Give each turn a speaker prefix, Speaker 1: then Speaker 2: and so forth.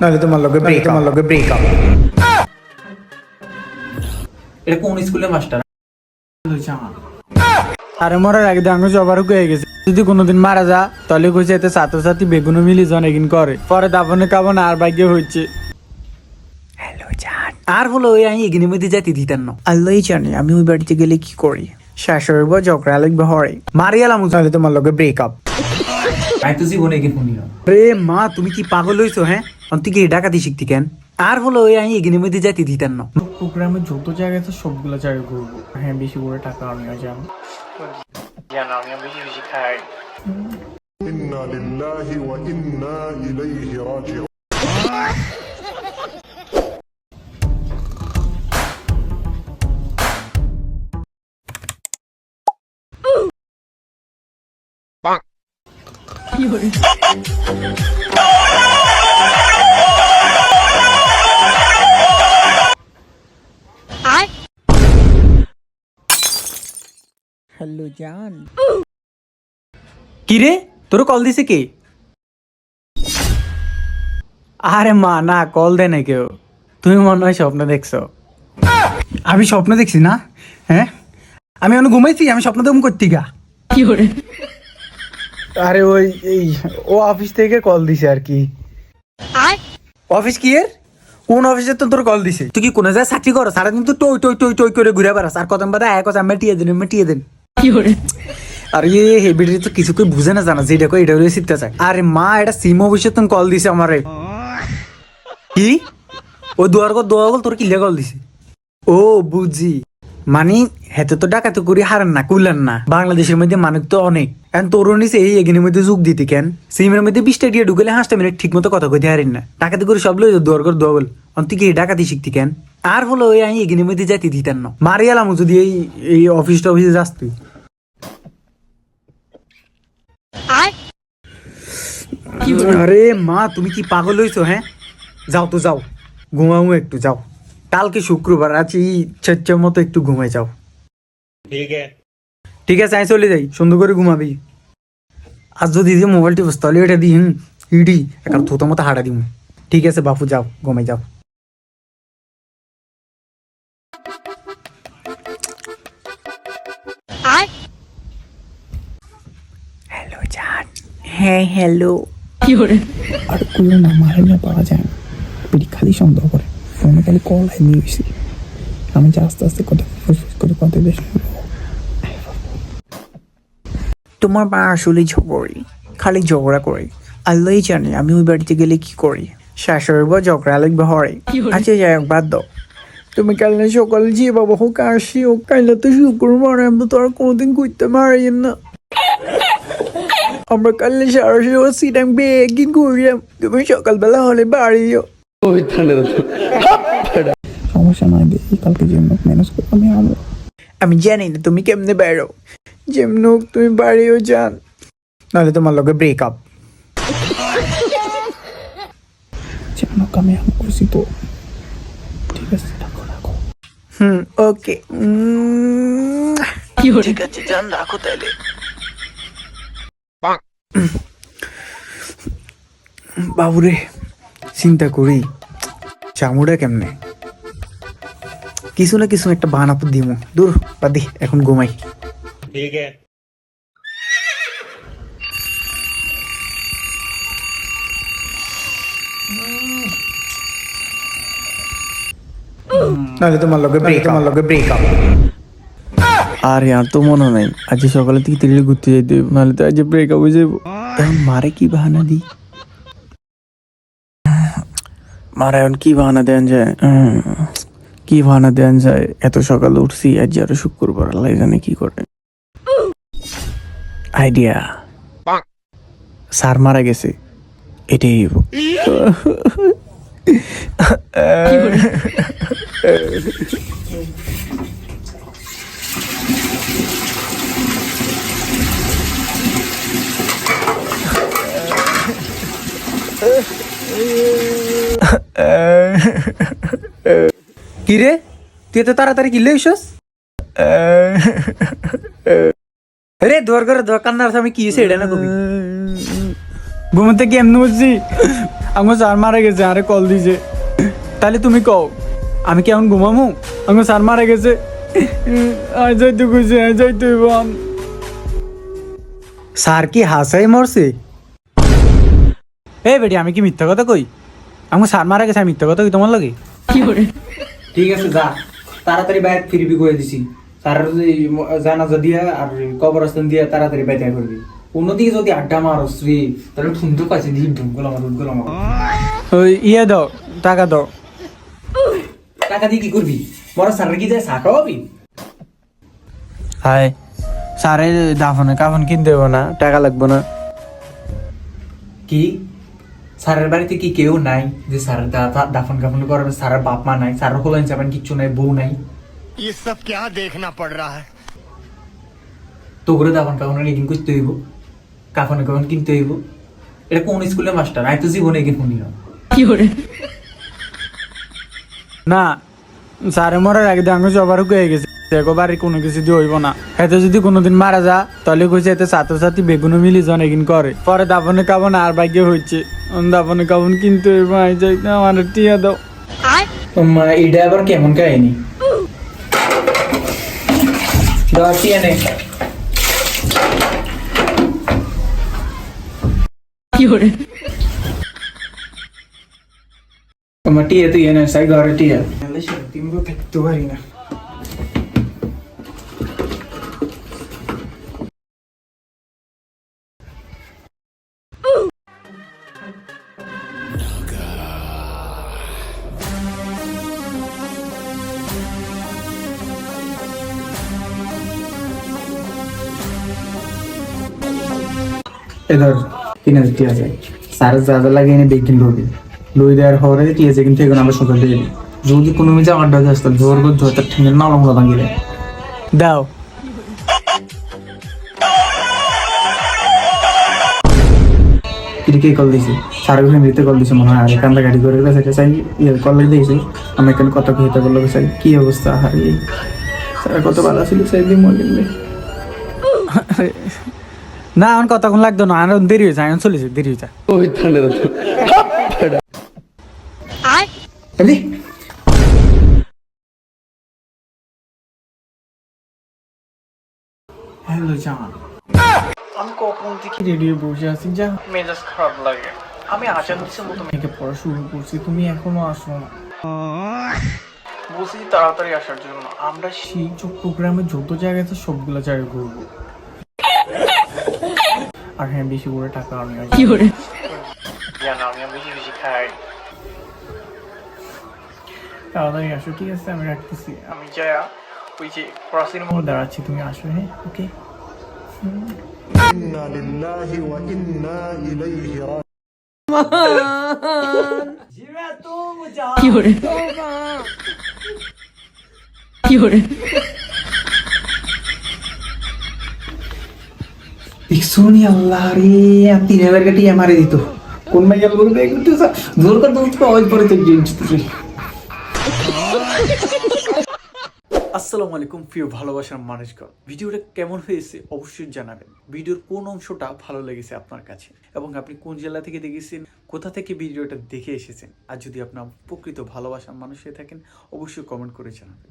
Speaker 1: নাহলে তোমার লগে ব্রেক তোমার লগে ব্রেক আপ
Speaker 2: এটা কোন স্কুলের মাস্টার? হয়েছে আমার
Speaker 1: আরে মরার আগে ডাঙ্গো জবার হয়ে গেছে। যদি কোনোদিন মারা যা তাহলে কইছে এতে ছাত্রছাত্রী বেগুনো মিলি জন এগিন করে। পরে দাফনে কাবন আর ভাগ্য হচ্ছে হ্যালো জান। আর বলো ওই আমি এগিনের মধ্যে যাইতে দিতেন না। আল্লাহই জানে আমি ওই বাড়িতে গেলে কি করি? শাশুড়ি বা ঝগড়া লাগবে হরে। মারিয়ালাম তাহলে তোমার লগে ব্রেক আপ
Speaker 2: আমি তো জীবনে কি না
Speaker 1: রে মা তুমি কি পাগল হইছো হ্যাঁ? তুই কি ডাকাতি শিখতে কেন? আর হলো ওই আমি এগিনের মধ্যে যাইতে দিতাম না।
Speaker 3: প্রোগ্রামে যত জায়গা আছে সবগুলো জায়গা ঘুরবো। হ্যাঁ বেশি করে টাকা আমি যান
Speaker 4: আমিও বেশি বেশি খাই। ইন্না
Speaker 1: লিল্লাহি ওয়া ইন্না ইলাইহি রাজিউন কি রে তোর কল দিছে কে? আরে মা না কল দে না কেউ। তুমি মনে হয় স্বপ্ন দেখছ। আমি স্বপ্ন দেখছি না হ্যাঁ? আমি অনেক ঘুমাইছি আমি স্বপ্ন দেখুন করতি গা। কি করে? আরে ওই এই ও অফিস থেকে কল দিছে আর কি। অফিস কি এর? কোন অফিসে তো তোর কল দিছে? তুই কি কোনো জায়গায় চাকরি করো? সারাদিন তো টই টই টই টই করে ঘুরে বেড়াস। আর কত বাদা এক কথা মেটিয়ে দেন মেটিয়ে দেন। আর ইয়ে হেবিটি তো কিছু কই বুঝে না জানা, যেটা কই এটা হলে শিখতে চায়। আরে মা, এটা সিম অফিসে তুমি কল দিছে আমারে। কি? ও দুয়ার কর দোয়া গল তোর কিলে কল দিছে? ও, বুঝি। মানে হেতে তো ডাকাতি করি হারেন না কুলেন না। বাংলাদেশের মধ্যে মানুষ তো অনেক। এখন তরুণী এই এগিনের মধ্যে যোগ দিতে কেন? সিমের মধ্যে বিশটা দিয়ে ঢুকলে হাঁসটা মিনিট ঠিক মতো কথা কইতে হারেন না। ডাকাতি করে সব লই দোয়ার কর দোয়া বল অন্তি কি ডাকাতি শিখতি কেন? আর হলো ওই আমি এগিনের মধ্যে যাইতে দিতেন না। মারি মারিয়ালাম যদি এই এই অফিস টফিসে যাস তুই। আরে মা তুমি কি পাগল হইছো হ্যাঁ? যাও তো যাও। ঘুমাও একটু যাও। কালকে শুক্রবার এই চারটার মতো একটু ঘুমাই যাও। ঠিক আছে। আমি চলে যাই সুন্দর করে ঘুমাবি। আজ যদি দিয়ে মোবাইল টিপস তাহলে এটা দিই হুম ইডি একটা থুতো মতো হাঁটা দিম। ঠিক আছে বাপু যাও ঘুমাই যাও। হ্যালো জান হ্যাঁ হ্যালো
Speaker 3: আর কোনো না মারে না পাওয়া যায় না। পেটি খালি সন্দেহ করে। ফোনে খালি কল নিয়ে গেছি। আমি যে আস্তে আস্তে কথা করে কথা বেশ
Speaker 1: তোমার মা আসলে ঝগড়ি খালি ঝগড়া করে আল্লাহই জানে আমি ওই বাড়িতে গেলে কি করি। শাশুড়ি বা ঝগড়া লাগবে হরে। আচ্ছা যাই হোক, বাদ তুমি কালকে সকালে যে বাবা হোক, আসি হোক, কাইলে তো শুক্রবার আমি তো আর কোনোদিন ঘুরতে পারি না। আমরা সারা সারা সিটাং বেগিন ঘুরিলাম তুমি সকালবেলা হলে বাড়িও।
Speaker 3: সমস্যা নয় দেখি কালকে ম্যানেজ করে আমি আমো
Speaker 1: আমি জানি না তুমি কেমনে বেরো যেমন তুমি বাড়িও যান নাহলে তোমার লগে ব্রেকআপ
Speaker 3: যেমন আমি আম করছি তো ঠিক আছে রাখো রাখো
Speaker 1: হুম ওকে। ঠিক আছে যান রাখো তাহলে। বাবুরে চিন্তা করি। চামুটা কেমনে? কিছু না কিছু একটা বাহানা তো দিমু। দূর বাদি এখন ঘুমাই নাহলে তোমার লগে ব্রেক তোমার লগে ব্রেকআপ
Speaker 3: আর আর তো মনে নাই। আজ সকালে থেকে তিরিলে ঘুরতে যেতে হইব, নাহলে তো আজ ব্রেকআপ হয়ে যাব। এখন মারে কি বাহানা দিই মারা এখন কি বাহানা দেন যায়? কি বাহানা দেন যায়? এত সকালে উঠছি, আজ আরও শুক্রবার আল্লাহ জানে কি করে। আইডিয়া। স্যার মারা গেছে। এটাই হইব।
Speaker 1: কি রে তুই এত তাড়াতাড়ি কিনলে ইসস রে দোয়ার করে দোকানদার আমি কি এটা না কবি? ঘুমাতে কি এমনি বলছি আমার স্যার মারা গেছে আরে কল দিছে তাহলে তুমি কও আমি কেমন ঘুমামু? আমার স্যার মারা গেছে। আয় যাইতে কইছে আয় যাইতে স্যার কি হাসাই মরছে? এই বেটি আমি কি মিথ্যা কথা কই? আমার স্যার মারা গেছে আমি মিথ্যা কথা কই তোমার লাগে?
Speaker 2: ঠিক আছে যা। তাড়াতাড়ি বাইরে ফিরবি করে দিছি। তার জানাজা দিয়া আর কবরস্থান দিয়া তাড়াতাড়ি বাইরে করবি। অন্যদিকে যদি আড্ডা মারস রে তাহলে ঠুনটু পাইছে দিদি ঢুকগুলো আমার ঢুকগুলো আমার
Speaker 1: ওই ইয়ে দাও টাকা দাও।
Speaker 2: টাকা দিয়ে কি করবি? বড় স্যারের কি যায় চা খাওয়াবি?
Speaker 1: হাই স্যারে দাফনে কাফন কিনতে দেবো না টাকা লাগবে না।
Speaker 2: কি? স্যারের বাড়িতে কি কেউ নাই যে স্যারের দা- দা- দাফন কাফন করবে স্যারের বাপ মা নাই স্যারের হোলাইন চাবেন কিচ্ছু নাই বউ নাই
Speaker 5: ये सब क्या देखना पड़ रहा है
Speaker 2: তো করে দাফন কাফনের এগিন করতে হইব কাফনে কাফন কিনতে হইব এটা কোন স্কুলের মাস্টার আমি তো জীবনে এগিন শুনি না
Speaker 1: না স্যারে মরার আগে আমি সবার হয়ে গেছে একবারে কোনো কিছু দিয়ে হইব না। এতে যদি কোনোদিন মারা যা তাহলে কইছে এতে ছাত্রছাত্রী বেগুনো মিলি জন এগিন করে। পরে দাপনে কাবন আর ভাগ্য হচ্ছে দাপনে কাবন কিনতে হইব আই যাই আমার টিয়া দাও।
Speaker 2: এটা আবার কেমন কাহিনী? টিয়া তুই এনে সাই ঘরে টিয়া
Speaker 1: তিন থাকতে পারি না।
Speaker 2: এবার তিন হাজার টিয়া যায় স্যার যা যা লাগে এনে বেকিং লবি লই দেওয়ার পরে টিয়া যায় কিন্তু এখন আমরা সকাল দিয়ে যদি কোনো মিজা আড্ডা দিয়ে আসতো জোর করে ধর তার ঠেঙের মোলা ভাঙিয়ে দেয়।
Speaker 1: দাও।
Speaker 2: কল দিছি? স্যারের ফ্যামিলিতে কল দিছে মনে হয়। আর কান্দা গাড়ি করে গেছে। চাই ইয়ে কল দিয়েছি আমি এখানে কত খেতে করল চাই। কি অবস্থা? হারি স্যার কত ভালো ছিল চাই দিয়ে মনে
Speaker 1: না আমার কতক্ষণ লাগতো না? আর দেরি হয়েছে আমি চলেছি দেরি হয়েছে।
Speaker 2: হ্যালো
Speaker 1: আমি কখন থেকে রেডি হয়ে বসে আছি যা। মেজাজ খারাপ লাগে। আমি আচার পড়া শুরু করছি তুমি এখনও আসো না। বলছি তাড়াতাড়ি আসার জন্য। আমরা সেই চট্টগ্রামে যত জায়গা আছে সবগুলো জায়গায় ঘুরবো। আর হ্যাঁ বেশি করে টাকা আমি কি করে জানো আমি বেশি বেশি খাই তাড়াতাড়ি আসো ঠিক আছে আমি রাখতেছি আমি যাই ওই যে ক্রসিং মোড় দাঁড়াচ্ছি তুমি আসো হ্যাঁ ওকে
Speaker 4: إنا لله وإنا إليه راجعون
Speaker 2: দেখছুনি আল্লাহ রে তিন হাজার কাটি মারে দিত। কোন মাই গেল বলবে একটু জোর করে দুধ পাওয়াই পরে তো
Speaker 1: আসসালামু আলাইকুম, প্রিয় ভালোবাসার মানুষগণ। ভিডিওটা কেমন হয়েছে অবশ্যই জানাবেন। ভিডিওর কোন অংশটা ভালো লেগেছে আপনার কাছে? এবং আপনি কোন জেলা থেকে দেখেছেন, কোথা থেকে ভিডিওটা দেখে এসেছেন? আর যদি আপনার প্রকৃত ভালোবাসার মানুষ হয়ে থাকেন, অবশ্যই কমেন্ট করে জানাবেন।